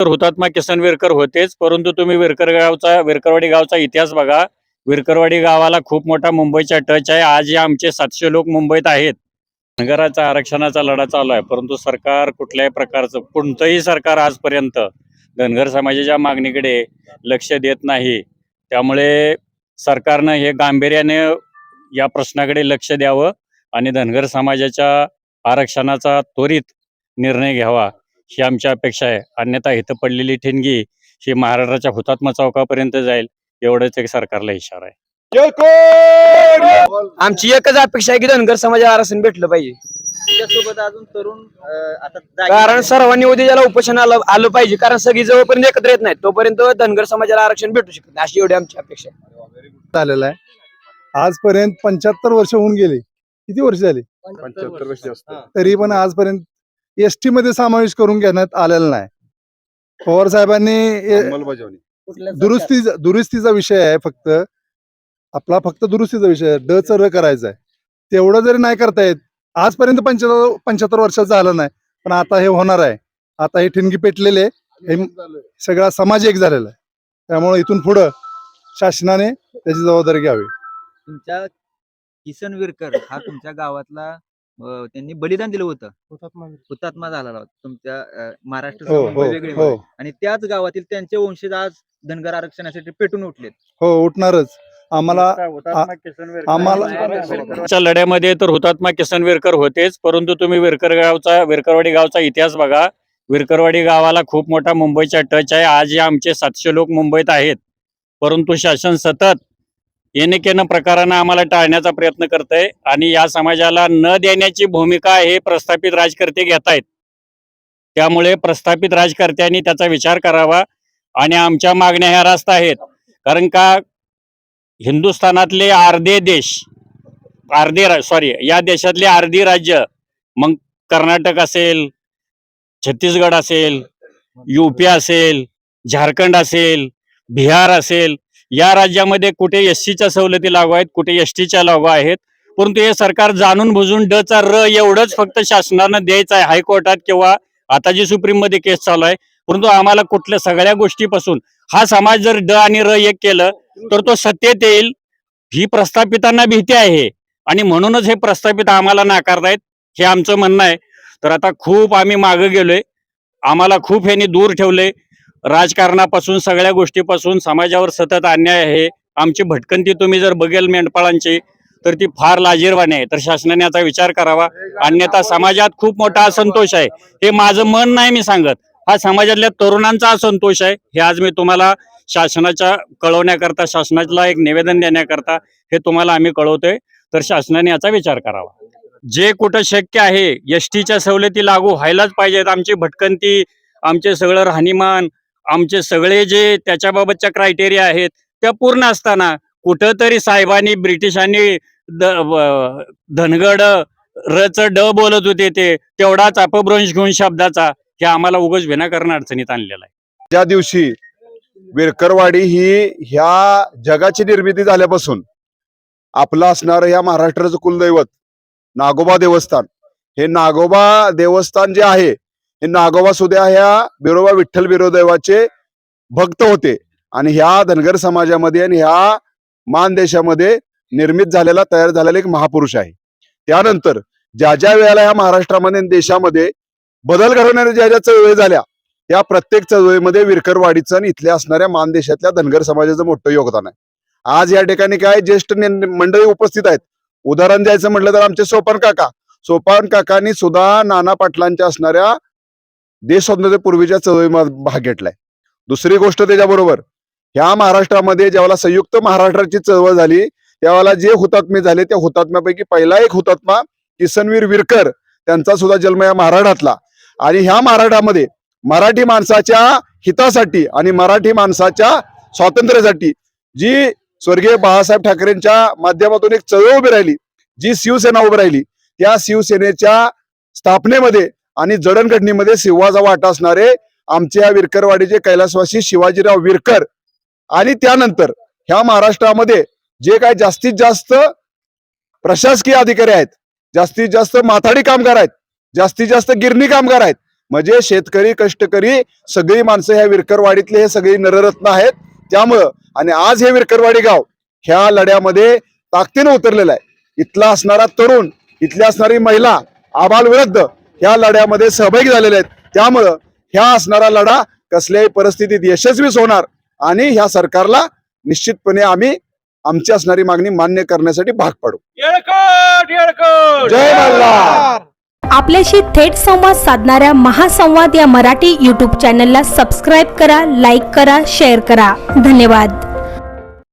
तर हुतात्मा किसन विरकर होतेच. परंतु तुम्ही विरकर गावचा विरकरवाडी गावचा इतिहास बघा. विरकरवाडी गावाला खूप मोठा मुंबईचा टच आहे. आज या आमचे सातशे लोक मुंबईत आहेत. धनगराचा आरक्षणाचा लढा चालू आहे. परंतु सरकार कुठल्याही प्रकारचं कोणतंही सरकार आजपर्यंत धनगर समाजाच्या मागणीकडे लक्ष देत नाही. त्यामुळे सरकारनं हे गांभीर्याने या प्रश्नाकडे लक्ष द्यावं आणि धनगर समाजाच्या आरक्षणाचा त्वरित निर्णय घ्यावा. ही आमची अपेक्षा आहे. अन्यथा इथं पडलेली ठिणगी ही महाराष्ट्राच्या हुतात्मा चौकापर्यंत जाईल एवढंच एक सरकारला इशारा आहे. आमची एकच अपेक्षा आहे की धनगर समाजाला आरक्षण भेटलं पाहिजे. त्याच्यासोबत अजून तरुण अं, आता जागे कारण. सर्वांनी उद्याला उपोषण आलं आलं पाहिजे. कारण सगळी जवळपर्यंत एकत्र येत नाही तोपर्यंत धनगर समाजाला आरक्षण भेटू शकत नाही. अशी एवढी आमची अपेक्षा आहे. आलेला आहे. आजपर्यंत पंच्याहत्तर वर्ष होऊन गेली. किती वर्ष झाली? पंच्याहत्तर वर्ष. जास्त तरी पण आजपर्यंत एस टी मध्ये समावेश करून घेण्यात आलेला नाही. पवार साहेबांनी दुरुस्ती दुरुस्तीचा विषय आहे फक्त. आपला फक्त दुरुस्तीचा विषय आहे. ड च र करायचा आहे तेवढं जरी नाही करता येत आजपर्यंत पंच्याहत्तर पंच्याहत्तर वर्षाचं झालं नाही पण आता हे होणार आहे. आता हे ठिणगी पेटलेले हे सगळा समाज एक झालेला आहे. त्यामुळे इथून पुढं शासनाने त्याची जबाबदारी घ्यावी. तुमच्या किसन विरकर हा तुमच्या गावातला अं, त्यांनी बलिदान दिलं होतं. हुतात्मा झाला होता. तुमच्या अं, महाराष्ट्र हो मुंबई हो वेगळी हो. आणि त्याच गावातील त्यांचे वंशज आज धनगर आरक्षणासाठी पेटून उठलेत. हो उठणारच. आम्हाला आम्हाला च्या लढ्यामध्ये तर हुतात्मा किसन विरकर होतेच परंतु तुम्ही विरकर गावचा विरकरवाडी गावचा इतिहास बघा. विरकरवाडी गावाला खूप मोठा मुंबईचा टच आहे. आजही आमचे सातशे लोक मुंबईत आहेत. परंतु शासन सतत येणेकेनं प्रकारानं आम्हाला टाळण्याचा प्रयत्न करत आहे आणि या समाजाला न देण्याची भूमिका हे प्रस्थापित राजकर्ते घेत आहेत त्यामुळे प्रस्थापित राजकर्त्यांनी त्याचा विचार करावा आणि आमच्या मागण्या ह्या रास्त आहेत. कारण का हिंदुस्थानातले अर्धे देश अर्धे सॉरी या देशातले अर्धी राज्य मग कर्नाटक असेल छत्तीसगड असेल युपी असेल झारखंड असेल बिहार असेल या राज्यामध्ये कुठे एस सीच्या सवलती लागू आहेत कुठे एस टीच्या लागू आहेत. परंतु हे सरकार जाणून बुजून ड चा र एवढंच फक्त शासनानं द्यायचं आहे हायकोर्टात किंवा आता जी सुप्रीममध्ये केस चालू आहे. परंतु आम्हाला कुठल्या सगळ्या गोष्टीपासून हा समाज जर ड आणि र एक केलं तर तो सत्तेत येईल ही प्रस्थापितांना भीती आहे. आणि म्हणूनच हे प्रस्थापित आम्हाला नाकारतायत हे आमचं म्हणणं आहे. तर आता खूप आम्ही मागं गेलोय आम्हाला खूप ह्यांनी दूर ठेवले राजकारणापासून सगळ्या गोष्टीपासून समाजावर सतत अन्याय आहे. आमची भटकंती तुम्ही जर बघेल मेंढपाळांची तर ती फार लाजीरवाणी आहे. तर शासनाने याचा विचार करावा. अन्यथा समाजात खूप मोठा असंतोष आहे. हे माझं मन नाही मी सांगत. हा समाजातल्या तरुणांचा असंतोष आहे. हे आज मी तुम्हाला शासनाच्या कळवण्याकरता शासनाला एक निवेदन देण्याकरता हे तुम्हाला आम्ही कळवतोय. तर शासनाने याचा विचार करावा. जे कुठं शक्य आहे एस टीच्या सवलती लागू व्हायलाच पाहिजेत. आमची भटकंती आमचे सगळं राहणीमान आमचे सगळे जे त्याच्याबाबतच्या क्रायटेरिया आहेत त्या पूर्ण असताना कुठंतरी साहेबांनी ब्रिटिशांनी द धनगड रच ड बोलत होते ते तेवढाच अपभ्रंश घेऊन शब्दाचा हे आम्हाला उगाच विनाकारण अडचणीत आणलेला आहे. ज्या दिवशी विरकरवाडी ही ह्या जगाची निर्मिती झाल्यापासून आपलं असणारं ह्या महाराष्ट्राचं कुलदैवत नागोबा देवस्थान हे नागोबा देवस्थान जे आहे हे नागोबा सुद्धा ह्या बिरोबा विठ्ठल बिरोदेवाचे भक्त होते. आणि ह्या धनगर समाजामध्ये आणि ह्या मान देशामध्ये निर्मित झालेला तयार झालेला एक महापुरुष आहे. त्यानंतर ज्या ज्या वेळेला ह्या महाराष्ट्रामध्ये देशामध्ये बदल घडवणाऱ्या ज्या ज्या चळवळी झाल्या त्या प्रत्येक चळवळीमध्ये विरकरवाडीचं आणि इथल्या असणाऱ्या मानदेशातल्या धनगर समाजाचं मोठं योगदान आहे. आज या ठिकाणी काय ज्येष्ठ मंडळी उपस्थित आहेत. उदाहरण द्यायचं म्हटलं तर आमचे सोपान काका. सोपान काकांनी सुद्धा नाना पाटलांच्या असणाऱ्या देश स्वातंत्र्यपूर्वीच्या चळवळीमध्ये भाग घेतलाय. दुसरी गोष्ट त्याच्याबरोबर ह्या महाराष्ट्रामध्ये ज्यावेळेला संयुक्त महाराष्ट्राची चळवळ झाली त्यावेळेला जे हुतात्मे झाले त्या हुतात्म्यापैकी पहिला एक हुतात्मा किसनवीर विरकर त्यांचा सुद्धा जन्म या महाराष्ट्रातला. आणि ह्या महाराष्ट्रामध्ये मराठी माणसाच्या हितासाठी आणि मराठी माणसाच्या स्वातंत्र्यासाठी जी स्वर्गीय बाळासाहेब ठाकरेंच्या माध्यमातून एक चळवळ उभी राहिली जी शिवसेना उभी राहिली त्या शिवसेनेच्या स्थापनेमध्ये आणि जडणघडणीमध्ये सिंहाचा वाटा असणारे आमच्या विरकरवाडीचे कैलासवासी शिवाजीराव विरकर आणि त्यानंतर ह्या महाराष्ट्रामध्ये जे काय जास्तीत जास्त प्रशासकीय अधिकारी आहेत जास्तीत जास्त माथाडी कामगार आहेत जास्तीत जास्त गिरणी कामगार आहेत म्हणजे शेतकरी कष्टकरी सगळी माणसं ह्या विरकरवाडीतले हे सगळी नररत्न आहेत. त्यामुळं आणि आज हे विरकरवाडी गाव ह्या लढ्यामध्ये ताकदीनं उतरलेलं आहे. इथला असणारा तरुण इथल्या असणारी महिला आबाल विरुद्ध ह्या लढ्यामध्ये सहभागी झालेले आहेत. त्यामुळं ह्या असणारा लढा कसल्याही परिस्थितीत यशस्वीच होणार आणि ह्या सरकारला निश्चितपणे आम्ही आमची असणारी मागणी मान्य करण्यासाठी भाग पाडू. जय मल्हार आपल्याशी थेट संवाद साधणाऱ्या महासंवाद या मराठी यूट्यूब चॅनलला सबस्क्राईब करा लाईक करा शेअर करा. धन्यवाद.